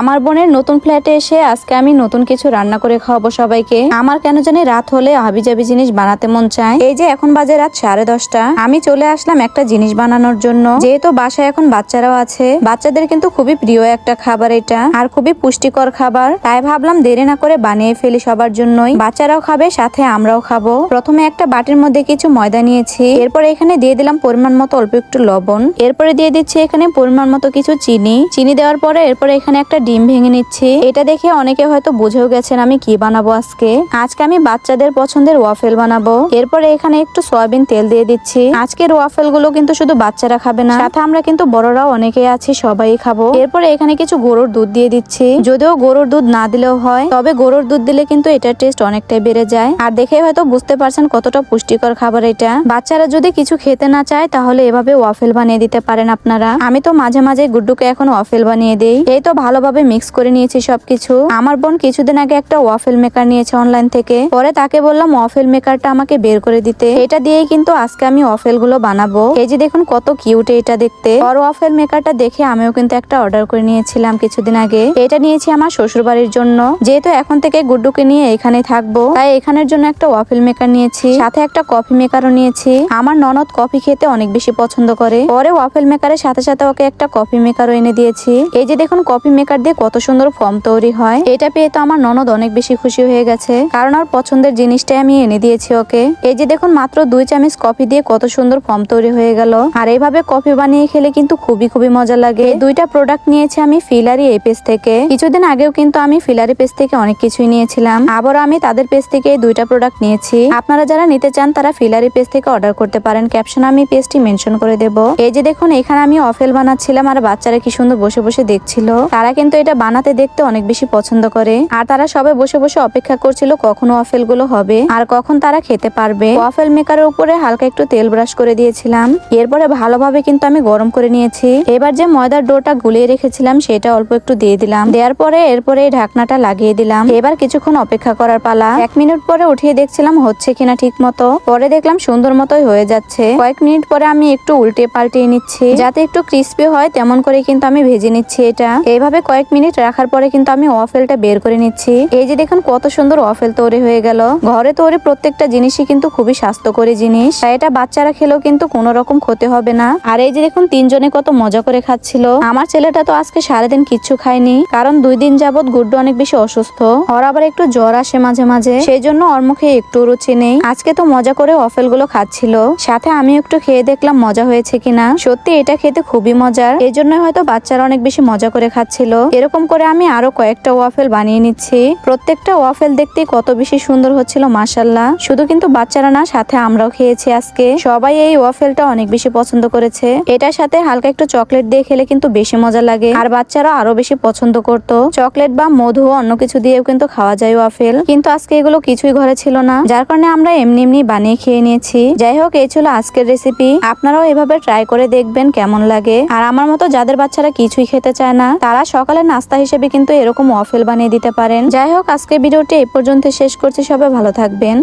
আমার বোনের নতুন ফ্ল্যাটে এসে আজকে আমি নতুন কিছু রান্না করে খাওয়াবো সবাইকে। আমার কেন জানি রাত হলে হাবিজাবি জিনিস বানাতে মন চায়। এই যে এখন বাজে রাত সাড়ে দশটা। আমি চলে আসলাম একটা জিনিস বানানোর জন্য। যেহেতু বাসায় এখন বাচ্চারাও আছে, বাচ্চাদের কিন্তু খুবই প্রিয় একটা খাবার এটা। আর খুবই পুষ্টিকর খাবার। তাই ভাবলাম দেরি না করে বানিয়ে ফেলি সবার জন্যই। বাচ্চারাও খাবে, সাথে আমরাও খাব। প্রথমে একটা বাটির মধ্যে কিছু ময়দা নিয়েছি। এরপর এখানে দিয়ে দিলাম পরিমাণ মতো অল্প একটু লবণ। এরপরে দিয়ে দিচ্ছি এখানে পরিমাণ মতো কিছু চিনি। চিনি দেওয়ার পরে এরপরে এখানে একটা ডিম ভেঙে নিচ্ছি। এটা দেখে অনেকে হয়তো বুঝেও গেছেন আমি কি বানাবো আজকে। আজকে আমি বাচ্চাদের পছন্দের ওয়াফেল বানাবো। এরপরে এখানে একটু সয়াবিন তেল দিয়ে দিচ্ছি। আজকের ওয়াফেলগুলো কিন্তু শুধু বাচ্চারা খাবে না। সাথে আমরা কিন্তু বড়রাও অনেকে আছি, সবাই খাব। এরপরে এখানে কিছু গরুর দুধ দিয়ে দিচ্ছি। যদিও গরুর দুধ না দিলেও হয়, তবে গরুর দুধ দিলে কিন্তু এটার টেস্ট অনেকটাই বেড়ে যায়। আর দেখে হয়তো বুঝতে পারছেন কতটা পুষ্টিকর খাবার এটা। বাচ্চারা যদি কিছু খেতে না চায়, তাহলে এভাবে ওয়াফেল বানিয়ে দিতে পারেন আপনারা। আমি তো মাঝে মাঝে গুড্ডুকে এখন ওয়াফেল বানিয়ে দিই। এই তো ভালোভাবে মিক্স করে নিয়েছি সবকিছু। আমার বোন কিছুদিন আগে একটা ওয়াফেল মেকার নিয়েছে অনলাইন থেকে। পরে তাকে বললাম ওয়াফেল মেকারটা আমাকে বের করে দিতে। এটা দিয়েই কিন্তু আজকে আমি ওয়াফেলগুলো বানাবো। এই যে দেখুন কত কিউট এটা দেখতে। আর ওয়াফেল মেকারটা দেখে আমিও কিন্তু একটা অর্ডার করে নিয়েছিলাম কিছুদিন আগে। এটা নিয়েছি আমার শ্বশুর বাড়ির জন্য। যেহেতু এখন থেকে গুড্ডুকে নিয়ে এখানে থাকব, তাই এখানের জন্য একটা ওয়াফেল মেকার নিয়েছি। সাথে একটা কফি মেকারও নিয়েছি। আমার ননদ কফি খেতে অনেক বেশি পছন্দ করে। পরে ওয়াফেল মেকারের সাথে সাথে ওকে একটা কফি মেকারও এনে দিয়েছি। এই যে দেখুন কফি মেকার দিয়ে কত সুন্দর ফর্ম তৈরি হয়। এটা পেয়ে তো আমার ননদ অনেক বেশি খুশি হয়ে গেছে। কারণ আর পছন্দের জিনিসটাই আমি এনে দিয়েছি ওকে। এই যে দেখুন, মাত্র দুই চামচ কফি দিয়ে কত সুন্দর ফর্ম তৈরি হয়ে গেল। আর এইভাবে কফি বানিয়ে খেলে কিন্তু খুবই খুবই মজা লাগে। দুইটা প্রোডাক্ট নিয়েছি আমি ফিলারি এই পেজ থেকে। কিছুদিন আগেও কিন্তু আমি ফিলারি পেজ থেকে অনেক কিছুই নিয়েছিলাম। আবারও আমি তাদের পেজ থেকে এই দুইটা প্রোডাক্ট নিয়েছি। আপনারা যারা নিতে চান, তারা ফিলারি পেজ থেকে অর্ডার করতে পারেন। ক্যাপশন আমি পেজটি মেনশন করে দেব। এই যে দেখুন, এখানে আমি অফেল বানাচ্ছিলাম, আর বাচ্চারা কি সুন্দর বসে বসে দেখছিল। তারা কিন্তু এটা বানাতে দেখতে অনেক বেশি পছন্দ করে। আর তারা সবাই বসে বসে অপেক্ষা করছিল কখন ওয়াফেলগুলো হবে আর কখন তারা খেতে পারবে। ওয়াফেল মেকারের উপরে হালকা একটু তেল ব্রাশ করে দিয়েছিলাম। এরপরে ভালোভাবে কিন্তু আমি গরম করে নিয়েছি। এবার যে ময়দার ডোটা গুলিয়ে রেখেছিলাম, সেটা অল্প একটু দিয়ে দিলাম। দেওয়ার পরে এরপরে ঢাকনাটা লাগিয়ে দিলাম। এবার কিছুক্ষণ অপেক্ষা করার পালা। এক মিনিট পরে উঠিয়ে দেখছিলাম হচ্ছে কিনা ঠিক মতো পরে দেখলাম সুন্দর মতোই হয়ে যাচ্ছে। কয়েক মিনিট পরে আমি একটু উল্টে পাল্টিয়ে নিচ্ছি। যাতে একটু ক্রিস্পি হয়, তেমন করে কিন্তু আমি ভেজে নিচ্ছি এটা। এইভাবে কয়েক মিনিট রাখার পরে কিন্তু আমি ওয়াফেলটা বের করে নিচ্ছি। এই যে দেখুন কত সুন্দর ওয়াফেল তৈরি হয়ে গেল। ঘরে তৈরি প্রত্যেকটা জিনিসই কিন্তু খুবই স্বাস্থ্যকরী জিনিস। তাই এটা বাচ্চারা খেলেও কিন্তু কোনো রকম ক্ষতি হবে না। আর এই যে দেখুন তিনজনে কত মজা করে খাচ্ছিল। আমার ছেলেটা তো আজকে সারাদিন কিচ্ছু খায়নি, কারণ দুই দিন যাবত গুড্ডু অনেক বেশি অসুস্থ। ওর আবার একটু জ্বর আসে মাঝে মাঝে, সেই জন্য ওর মুখে একটু রুচি নেই। আজকে তো মজা করে ওয়াফেলগুলো খাচ্ছিল। সাথে আমি একটু খেয়ে দেখলাম মজা হয়েছে কিনা। সত্যি এটা খেতে খুবই মজার এই জন্য হয়তো বাচ্চারা অনেক বেশি মজা করে খাচ্ছিল। এরকম করে আমি আরও কয়েকটা ওয়াফেল বানিয়ে নিচ্ছি। প্রত্যেকটা ওয়াফেল দেখতে কত বেশি সুন্দর হচ্ছিল মাসাল্লাহ শুধু কিন্তু বাচ্চারা না, সাথে আমরাও খেয়েছি আজকে। সবাই এই ওয়াফেলটা অনেক বেশি পছন্দ করেছে। এটার সাথে হালকা একটু চকলেট দিয়ে খেলে কিন্তু বেশি মজা লাগে। আর বাচ্চারা আরও বেশি পছন্দ করত। চকলেট বা মধু অন্য কিছু দিয়েও কিন্তু খাওয়া যায় ওয়াফেল কিন্তু আজকে এগুলো কিছুই ঘরে ছিল না। যার কারণে আমরা এমনি এমনি বানিয়ে খেয়ে নিয়েছি। যাই হোক, এই ছিল আজকের রেসিপি আপনারাও এভাবে ট্রাই করে দেখবেন কেমন লাগে। আর আমার মতো যাদের বাচ্চারা কিছুই খেতে চায় না, তারা সকালে নাস্তা হিসেবে কিন্তু এরকম ওয়াফেল বানিয়ে দিতে পারেন। যাই হোক, আজকের ভিডিওটি এই পর্যন্ত শেষ করছি সবাই, ভালো থাকবেন।